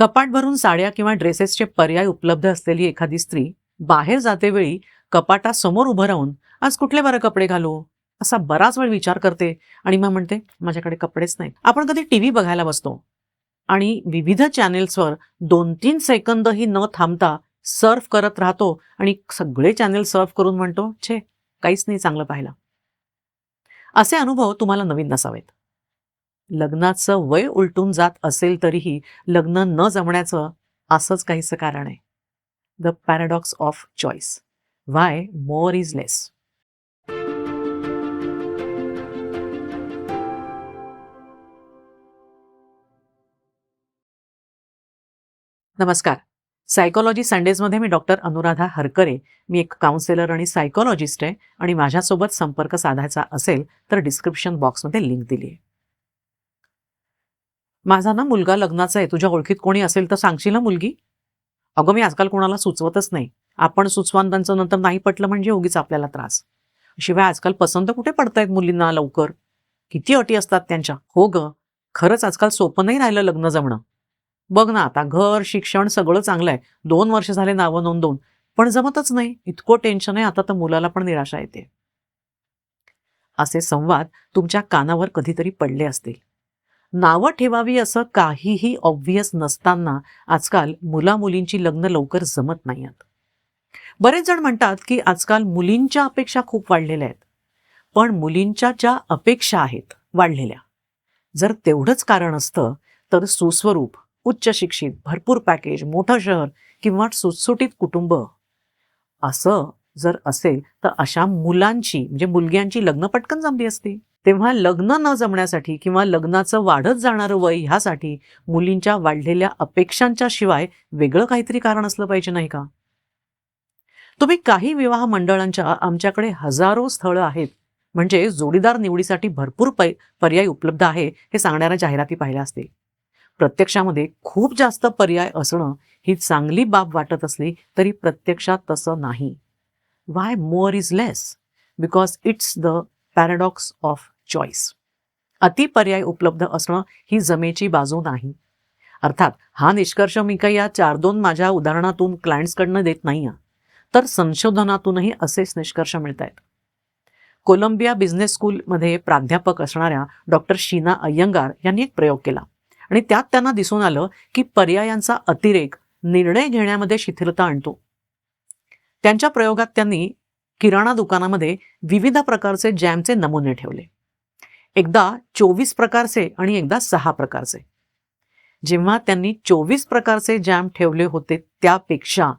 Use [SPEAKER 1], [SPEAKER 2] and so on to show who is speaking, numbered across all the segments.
[SPEAKER 1] कपाट भरून साड्या किंवा ड्रेसेसचे पर्याय उपलब्ध असलेली एखादी स्त्री बाहेर जातेवेळी कपाटासमोर उभं राहून आज कुठले बरं कपडे घालू? असा बराच वेळ विचार करते आणि मग म्हणते माझ्याकडे कपडेच नाहीत. आपण कधी टीव्ही बघायला बसतो आणि विविध चॅनेल्सवर दोन तीन सेकंदही न थांबता सर्फ करत राहतो आणि सगळे चॅनेल सर्फ करून म्हणतो छे काहीच नाही चांगलं पाहिलं. असे अनुभव तुम्हाला नवीन नसावेत. लग्नाचं वय उलटून जात असेल तरीही लग्न न जमण्याचं असंच काहीसं कारण आहे. The paradox of choice why more is less नमस्कार. सायकोलॉजी संडेजमध्ये मी डॉक्टर अनुराधा हरकरे मी एक काउन्सिलर आणि सायकोलॉजिस्ट आहे आणि माझ्यासोबत संपर्क साधायचा असेल तर डिस्क्रिप्शन बॉक्समध्ये लिंक दिली आहे माझा ना मुलगा लग्नाचा आहे. तुझ्या ओळखीत कोणी असेल तर सांगशील ना मुलगी? अगं मी आजकाल कोणाला सुचवतच नाही. आपण सुचवान त्यांचं नंतर नाही पटलं म्हणजे उगीच आपल्याला त्रास. शिवाय आजकाल पसंत कुठे पडतायत मुलींना लवकर? किती अटी असतात त्यांच्या. हो ग. खरंच आजकाल सोपं नाही राहिलं लग्न जमणं. बघ ना आता घर शिक्षण सगळं चांगलं आहे दोन वर्ष झाले नावं नोंदवून पण जमतच नाही. इतकं टेन्शन आहे. आता तर मुलाला पण निराशा येते. असे संवाद तुमच्या कानावर कधीतरी पडले असतील. नावं ठेवावी असं काहीही ऑब्व्हियस नसताना आजकाल मुला मुलींची लग्न लवकर जमत नाही आहेत. बरेच जण म्हणतात की आजकाल मुलींच्या अपेक्षा खूप वाढलेल्या आहेत. पण मुलींच्या ज्या अपेक्षा आहेत वाढलेल्या. जर तेवढंच कारण असतं तर सुस्वरूप उच्च शिक्षित भरपूर पॅकेज मोठं शहर किंवा सुटसुटीत कुटुंब. असं जर असेल तर अशा मुलांची म्हणजे मुलग्यांची लग्न पटकन जमली असती. तेव्हा लग्न न जमण्यासाठी किंवा लग्नाचं वाढत जाणारं वय ह्यासाठी मुलींच्या वाढलेल्या अपेक्षांच्या शिवाय वेगळं काहीतरी कारण असलं पाहिजे नाही का? तुम्ही काही विवाह मंडळांच्या आमच्याकडे हजारो स्थळं आहेत. म्हणजे जोडीदार निवडीसाठी भरपूर पै पर्याय उपलब्ध आहे हे सांगणाऱ्या जाहिराती पाहिल्या असतील. प्रत्यक्षामध्ये खूप जास्त पर्याय असणं ही चांगली बाब वाटत असली तरी प्रत्यक्षात तसं नाही. Why more is less because it's the paradox of choice अति पर्याय उपलब्ध असणं ही जमेची बाजू नाही. अर्थात हा निष्कर्ष मी काही या चार दोन माझ्या उदाहरणातून क्लायंट्सकडनं देत नाही तर संशोधनातूनही असेच निष्कर्ष मिळत आहेत कोलंबिया बिझनेस स्कूलमध्ये प्राध्यापक असणाऱ्या डॉक्टर शीना अय्यंगार यांनी एक प्रयोग केला. आणि त्यात त्यांना दिसून आलं की पर्यायांचा अतिरेक निर्णय घेण्यामध्ये शिथिलता आणतो. त्यांच्या प्रयोगात त्यांनी किराणा दुकानामध्ये विविध प्रकारचे जॅमचे नमुने ठेवले. एकदा चोवीस प्रकारचे आणि एकदा सहा प्रकारचे. जेव्हा त्यांनी चोवीस प्रकारचे जॅम ठेवले होते त्यापेक्षा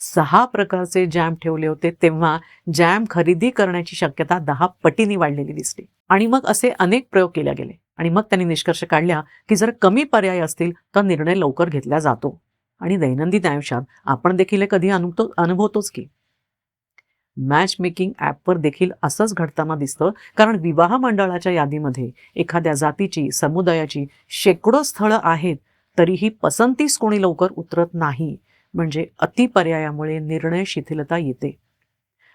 [SPEAKER 1] सहा प्रकारचे जॅम ठेवले होते तेव्हा जॅम खरेदी करण्याची शक्यता दहा पटीने वाढलेली दिसली. आणि मग असे अनेक प्रयोग केले गेले. आणि मग त्यांनी निष्कर्ष काढल्या की जर कमी पर्याय असतील तर निर्णय लवकर घेतला जातो. आणि दैनंदिन आयुष्यात आपण देखील कधी अनुभवतो अनुभवतोच की. मॅच मेकिंग ॲपवर देखील असंच घडताना दिसतं. कारण विवाह मंडळाच्या यादीमध्ये एखाद्या जातीची समुदायाची शेकडो स्थळं आहेत तरीही पसंतीस कोणी लवकर उतरत नाही. म्हणजे अतिपर्यायामुळे निर्णय शिथिलता येते.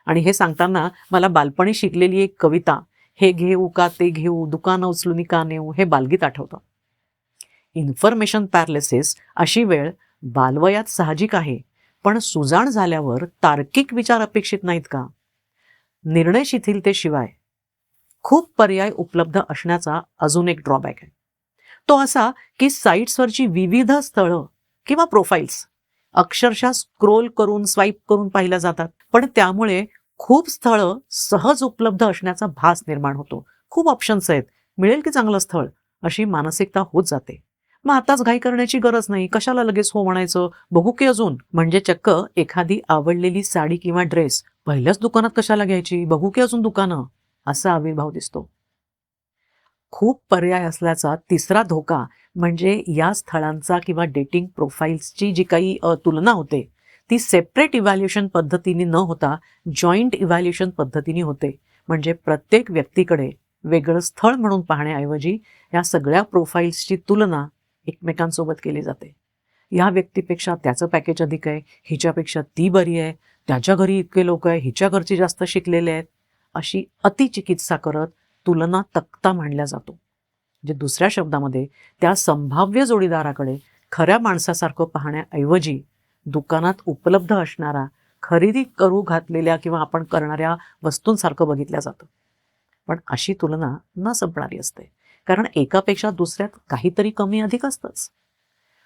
[SPEAKER 1] आणि हे सांगताना मला बालपणी शिकलेली एक कविता हे घेऊ का ते घेऊ दुकानं उचलून का नेऊ हे बालगीत आठवतं. इन्फॉर्मेशन पॅरलेसिस अशी वेळ बालवयात साहजिक आहे. पण सुजाण झाल्यावर तार्किक विचार अपेक्षित नाहीत का? निर्णय शिथिलतेशिवाय खूप पर्याय उपलब्ध असण्याचा अजून एक ड्रॉबॅक आहे. तो असा की साईट्सवरची विविध स्थळं किंवा प्रोफाईल्स अक्षरशः स्क्रोल करून स्वाईप करून पाहिल्या जातात. पण त्यामुळे खूप स्थळं सहज उपलब्ध असण्याचा भास निर्माण होतो. खूप ऑप्शन्स आहेत. मिळेल की चांगलं स्थळ? अशी मानसिकता होत जाते. मग आताच घाई करण्याची गरज नाही. कशाला लगेच हो म्हणायचं? बघू की अजून. म्हणजे चक्क एखादी आवडलेली साडी किंवा ड्रेस पहिल्याच दुकानात कशाला घ्यायची? बघू की अजून दुकानं. असा आविर्भाव दिसतो. खूप पर्याय असल्याचा तिसरा धोका म्हणजे या स्थळांचा किंवा डेटिंग प्रोफाईल्सची जी काही तुलना होते ती सेपरेट इव्हॅल्युएशन पद्धतीने न होता जॉईंट इव्हॅल्युएशन पद्धतीने होते. म्हणजे प्रत्येक व्यक्तीकडे वेगळं स्थळ म्हणून पाहण्याऐवजी या सगळ्या प्रोफाईल्सची तुलना एकमेकांसोबत केली जाते. या व्यक्तीपेक्षा त्याचं पॅकेज अधिक आहे हिच्यापेक्षा ती बरी आहे त्याच्या घरी इतके लोक आहे हिच्या घरचे जास्त शिकलेले आहेत अशी अतिचिकित्सा करत तुलना तक्ता मांडला जातो. म्हणजे दुसऱ्या शब्दामध्ये त्या संभाव्य जोडीदाराकडे खऱ्या माणसासारखं पाहण्याऐवजी दुकानात उपलब्ध असणारा खरेदी करू घातलेल्या किंवा आपण करणाऱ्या वस्तूंसारखं बघितलं जातं. पण अशी तुलना न संपणारी असते. कारण एकापेक्षा दुसऱ्यात काहीतरी कमी अधिक असतंच.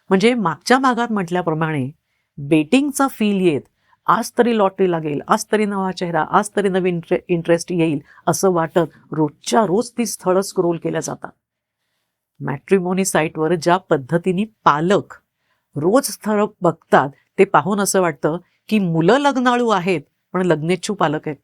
[SPEAKER 1] म्हणजे मागच्या भागात म्हटल्याप्रमाणे बेटिंगचा फील येत आज तरी लॉटरी लागेल आज तरी नवा चेहरा आज तरी नवीन इंट्रे इंटरेस्ट येईल असं वाटत रोजच्या रोज ती स्थळं स्क्रोल केल्या जातात. मॅट्रिमोनी साईटवर ज्या पद्धतीने पालक रोज स्थळं बघतात ते पाहून असं वाटतं की मुलं लग्नाळू आहेत पण लग्नेच्छू पालक आहेत.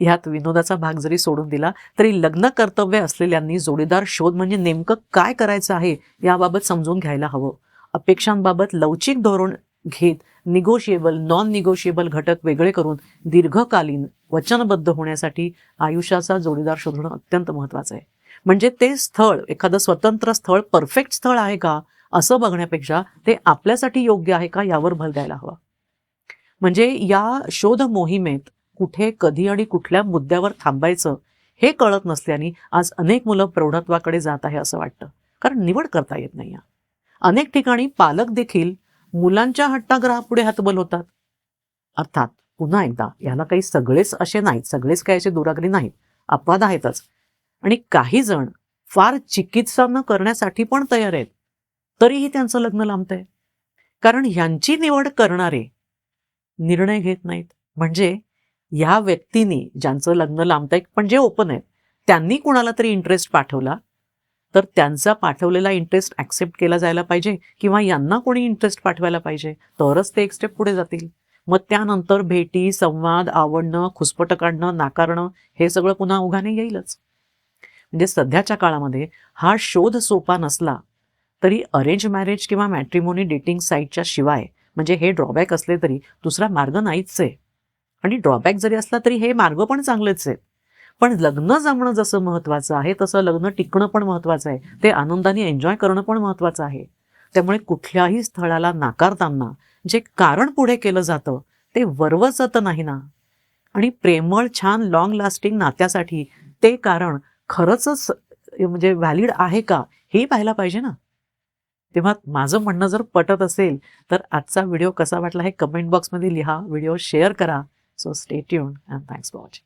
[SPEAKER 1] ह्यात विनोदाचा भाग जरी सोडून दिला तरी लग्न कर्तव्य असलेल्यांनी जोडीदार शोध म्हणजे नेमकं काय करायचं आहे याबाबत समजून घ्यायला हवं. अपेक्षांबाबत लवचिक धोरण घेत निगोशिएबल नॉन निगोशिएबल घटक वेगळे करून दीर्घकालीन वचनबद्ध होण्यासाठी आयुष्याचा जोडीदार शोधणं अत्यंत महत्त्वाचं आहे. म्हणजे ते स्थळ एखादं स्वतंत्र स्थळ परफेक्ट स्थळ आहे का असं बघण्यापेक्षा ते आपल्यासाठी योग्य आहे का यावर भर द्यायला हवा. म्हणजे या शोध मोहिमेत कुठे कधी आणि कुठल्या मुद्द्यावर थांबायचं हे कळत नसल्याने आज अनेक मुलं प्रौढत्वाकडे जात आहे असं वाटतं. कारण निवड करता येत नाही. अनेक ठिकाणी पालक देखील मुलांच्या हट्टाग्रहापुढे हातबल होतात. अर्थात पुन्हा एकदा याला काही सगळेच असे नाहीत सगळेच काही असे दुराग्री नाहीत. अपवाद आहेतच. आणि काही जण फार चिकित्सा न करण्यासाठी पण तयार आहेत. तरीही त्यांचं लग्न लांबतंय. कारण ह्यांची निवड करणारे निर्णय घेत नाहीत. म्हणजे ह्या व्यक्तींनी ज्यांचं लग्न लांबतंय पण जे ओपन आहेत त्यांनी कुणाला तरी इंटरेस्ट पाठवला? तर त्यांचा पाठवलेला इंटरेस्ट ॲक्सेप्ट केला जायला पाहिजे किंवा यांना कोणी इंटरेस्ट पाठवायला पाहिजे? तरच ते एक स्टेप पुढे जातील. मग त्यानंतर भेटी संवाद आवडणं खुसपट काढणं नाकारणं हे सगळं पुन्हा उघाने येईलच. म्हणजे सध्याच्या काळामध्ये हा शोध सोपा नसला तरी अरेंज मॅरेज किंवा मॅट्रिमोनी डेटिंग साईटच्या शिवाय म्हणजे हे ड्रॉबॅक असले तरी दुसरा मार्ग नाहीच आहे. आणि ड्रॉबॅक जरी असला तरी हे मार्ग पण चांगलेच आहेत. पण लग्न जमणं जसं महत्त्वाचं आहे तसं लग्न टिकणं पण महत्त्वाचं आहे. ते आनंदाने एन्जॉय करणं पण महत्त्वाचं आहे. त्यामुळे कुठल्याही स्थळाला नाकारताना जे कारण पुढे केलं जातं ते वरवचत नाही ना. आणि प्रेमळ छान लॉंग लास्टिंग नात्यासाठी ते कारण खरंच म्हणजे व्हॅलिड आहे का हे पाहायला पाहिजे ना. तेव्हा माझं म्हणणं जर पटत असेल तर आजचा व्हिडिओ कसा वाटला हे कमेंट बॉक्समध्ये लिहा. व्हिडिओ शेअर करा. So stay tuned and thanks for watching.